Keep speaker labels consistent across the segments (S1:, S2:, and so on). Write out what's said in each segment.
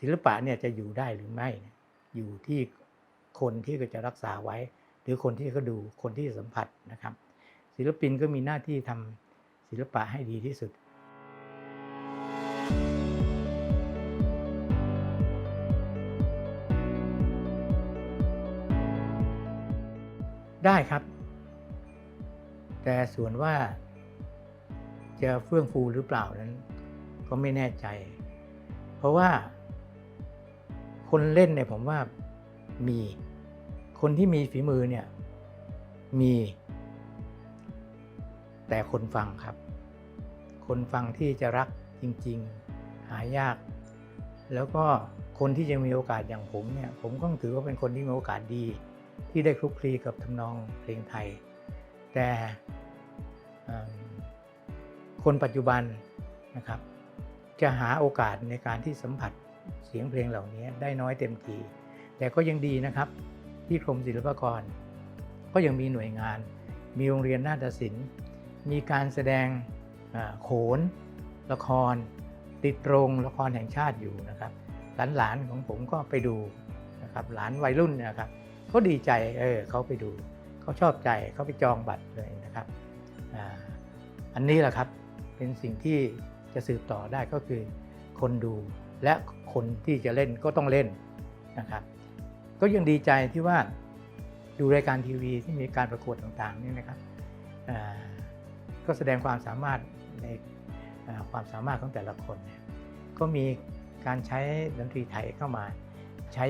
S1: ศิลปะเนี่ยจะอยู่ได้หรือไม่อยู่ที่คนที่ก็จะรักษาไว้ หรือคนที่เขาดูคนที่สัมผัสนะครับ ศิลปินก็มีหน้าที่ทำศิลปะให้ดีที่สุด ได้ครับ แต่ส่วนว่าจะเฟื่องฟูหรือเปล่านั้น ก็ไม่แน่ใจ เพราะว่า คนเล่นเนี่ยผมว่ามี คนที่มีฝีมือเนี่ยมี แต่คนฟังครับ คนฟังที่จะรักจริง ๆ หายาก แล้วก็คนที่จะมีโอกาสอย่างผมเนี่ย ผมก็ถือว่าเป็นคนที่มีโอกาสดี ที่ได้คลุกคลีกับทำนองเพลงไทย แต่คนปัจจุบันนะครับ จะหาโอกาสในการที่สัมผัส เสียงเพลงเหล่านี้ได้น้อยเต็มทีแต่ก็ยังดีนะครับที่กรมศิลปากร ก็ยังมีหน่วยงาน มีโรงเรียนนาฏศิลป์ มีการแสดงโขน ละคร ติดโรงละครแห่งชาติอยู่นะครับ หลานๆของผมก็ไปดูนะครับหลานวัยรุ่นนะครับเขาดีใจเออเขาไปดูเขาชอบใจเขาไปจองบัตรเลยนะครับออันนี้แหละครับเป็นสิ่งที่จะสืบต่อได้ก็คือคนดู และคนที่จะเล่นก็ต้องเล่นนะครับ ก็ยังดีใจที่ว่าดูรายการทีวีที่มีการประกวดต่างๆนี่นะครับก็แสดงความสามารถในความสามารถของแต่ละคนเนี่ยก็มีการใช้ดนตรีไทยเข้ามาใช้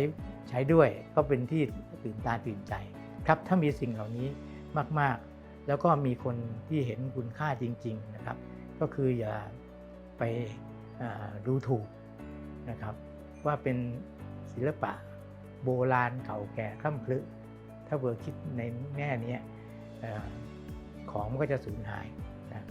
S1: ใช้ด้วยก็เป็นที่ตื่นตาตื่นใจครับถ้ามีสิ่งเหล่านี้มากๆ แล้วก็มีคนที่เห็นคุณค่าจริง ๆนะครับ ก็คืออย่าไปดูถูก นะครับ ว่าเป็นศิลปะโบราณเก่าแก่ค่ำคลึถ้าเบอร์คิดในแง่เนี้ยของมันก็จะสูญหายนะ